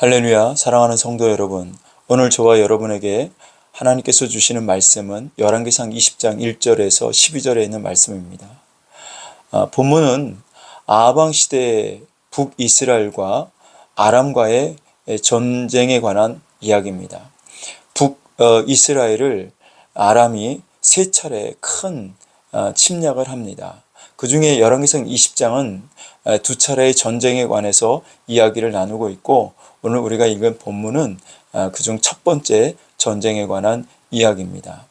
할렐루야, 사랑하는 성도 여러분. 오늘 저와 여러분에게 하나님께서 주시는 말씀은 열왕기상 20장 1절에서 12절에 있는 말씀입니다. 아, 본문은 아방 시대의 북이스라엘과 아람과의 전쟁에 관한 이야기입니다. 북이스라엘을 아람이 세 차례 큰 어, 침략을 합니다. 그 중에 열왕기상 20장은 두 차례의 전쟁에 관해서 이야기를 나누고 있고 오늘 우리가 읽은 본문은 그중 첫 번째 전쟁에 관한 이야기입니다.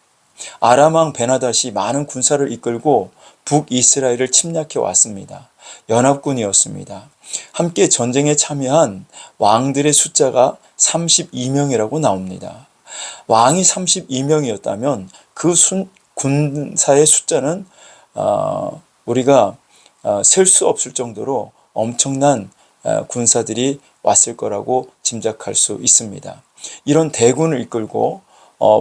아람 왕 베나닷이 많은 군사를 이끌고 북이스라엘을 침략해 왔습니다. 연합군이었습니다. 함께 전쟁에 참여한 왕들의 숫자가 32명이라고 나옵니다. 왕이 32명이었다면 그 군사의 숫자는 어, 우리가 어, 셀수 없을 정도로 엄청난 어, 군사들이 왔을 거라고 짐작할 수 있습니다. 이런 대군을 이끌고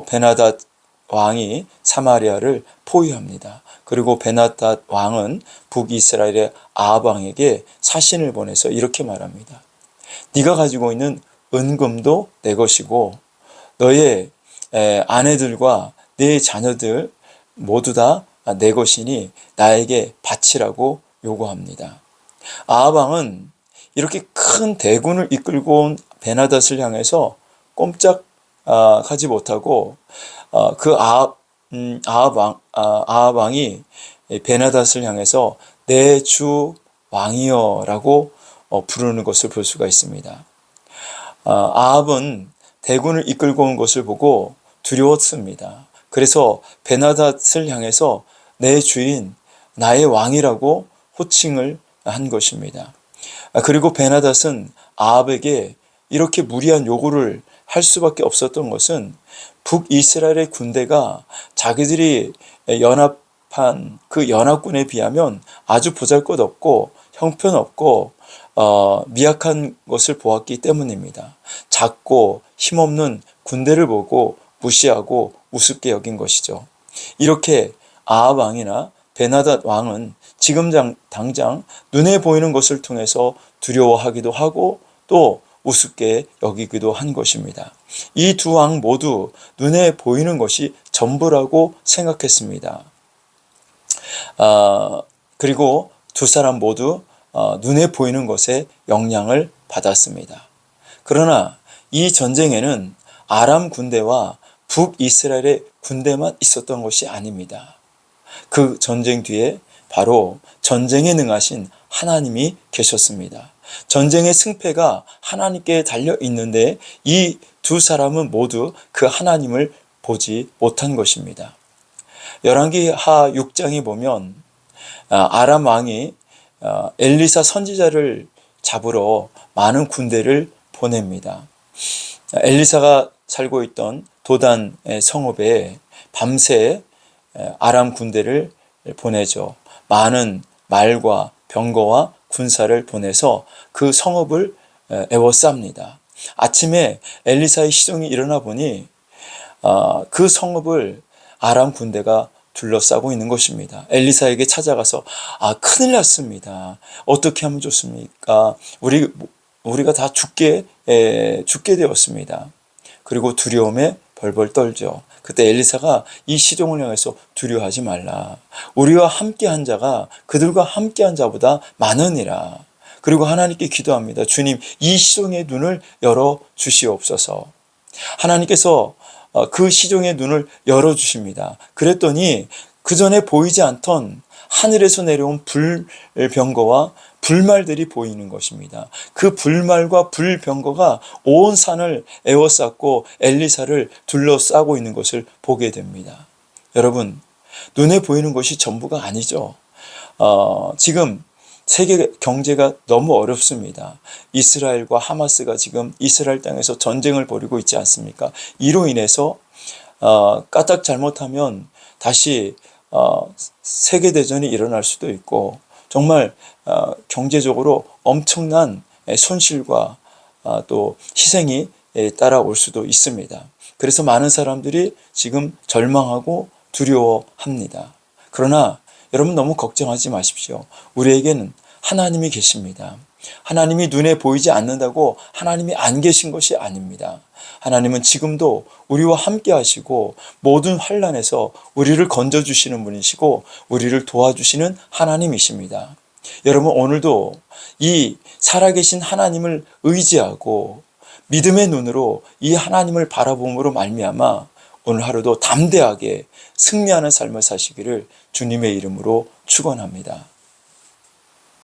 베나닷 왕이 사마리아를 포위합니다. 그리고 베나닷 왕은 북이스라엘의 아합 왕에게 사신을 보내서 이렇게 말합니다. 네가 가지고 있는 은금도 내 것이고 너의 아내들과 네 자녀들 모두 다 내 것이니 나에게 바치라고 요구합니다. 아합왕은 이렇게 큰 대군을 이끌고 온 베나닷을 향해서 꼼짝 하지 못하고 어, 그 아합 음, 아합왕 아, 아합왕이 베나닷을 향해서 내 주 왕이여라고 어, 부르는 것을 볼 수가 있습니다. 어, 아합은 대군을 이끌고 온 것을 보고 두려웠습니다. 그래서 베나닷을 향해서 내 주인, 나의 왕이라고 호칭을 한 것입니다. 아, 그리고 베나닷은 아합에게 이렇게 무리한 요구를 할 수밖에 없었던 것은 북이스라엘의 군대가 자기들이 연합한 그 연합군에 비하면 아주 보잘것없고 형편없고 어, 미약한 것을 보았기 때문입니다. 작고 힘없는 군대를 보고 무시하고 우습게 여긴 것이죠. 이렇게 아합 왕이나 베나닷 왕은 지금 당장 눈에 보이는 것을 통해서 두려워하기도 하고 또 우습게 여기기도 한 것입니다. 이 두 왕 모두 눈에 보이는 것이 전부라고 생각했습니다. 아, 그리고 두 사람 모두 어, 눈에 보이는 것에 영향을 받았습니다. 그러나 이 전쟁에는 아람 군대와 북이스라엘의 군대만 있었던 것이 아닙니다. 그 전쟁 뒤에 바로 전쟁에 능하신 하나님이 계셨습니다. 전쟁의 승패가 하나님께 달려 있는데 이 두 사람은 모두 그 하나님을 보지 못한 것입니다. 열왕기 하 6장에 보면 아, 아람 왕이 아, 엘리사 선지자를 잡으러 많은 군대를 보냅니다. 엘리사가 살고 있던 도단의 성읍에 밤새 아람 군대를 보내죠. 많은 말과 병거와 군사를 보내서 그 성읍을 에워쌉니다. 아침에 엘리사의 시종이 일어나 보니 어, 그 성읍을 아람 군대가 둘러싸고 있는 것입니다. 엘리사에게 찾아가서 아 큰일 났습니다. 어떻게 하면 좋습니까? 우리 우리가 다 죽게 에, 죽게 되었습니다. 그리고 두려움에 벌벌 떨죠. 그때 엘리사가 이 시종을 향해서 두려워하지 말라. 우리와 함께한 자가 그들과 함께한 자보다 많으니라. 그리고 하나님께 기도합니다. 주님, 이 시종의 눈을 열어 주시옵소서. 하나님께서 어, 그 시종의 눈을 열어 주십니다. 그랬더니 그 전에 보이지 않던 하늘에서 내려온 불병거와 불말들이 보이는 것입니다. 그 불말과 불병거가 온 산을 에워쌌고 엘리사를 둘러싸고 있는 것을 보게 됩니다. 여러분, 눈에 보이는 것이 전부가 아니죠. 어, 지금 세계 경제가 너무 어렵습니다. 이스라엘과 하마스가 지금 이스라엘 땅에서 전쟁을 벌이고 있지 않습니까? 이로 인해서 어, 까딱 잘못하면 다시 어, 세계 대전이 일어날 수도 있고 정말 어, 경제적으로 엄청난 손실과 어, 또 희생이 따라올 수도 있습니다. 그래서 많은 사람들이 지금 절망하고 두려워합니다. 그러나 여러분 너무 걱정하지 마십시오. 우리에게는 하나님이 계십니다. 하나님이 눈에 보이지 않는다고 하나님이 안 계신 것이 아닙니다. 하나님은 지금도 우리와 함께 하시고 모든 환란에서 우리를 건져 주시는 분이시고 우리를 도와주시는 하나님이십니다. 여러분 오늘도 이 살아계신 하나님을 의지하고 믿음의 눈으로 이 하나님을 바라봄으로 말미암아 오늘 하루도 담대하게 승리하는 삶을 사시기를 주님의 이름으로 축원합니다.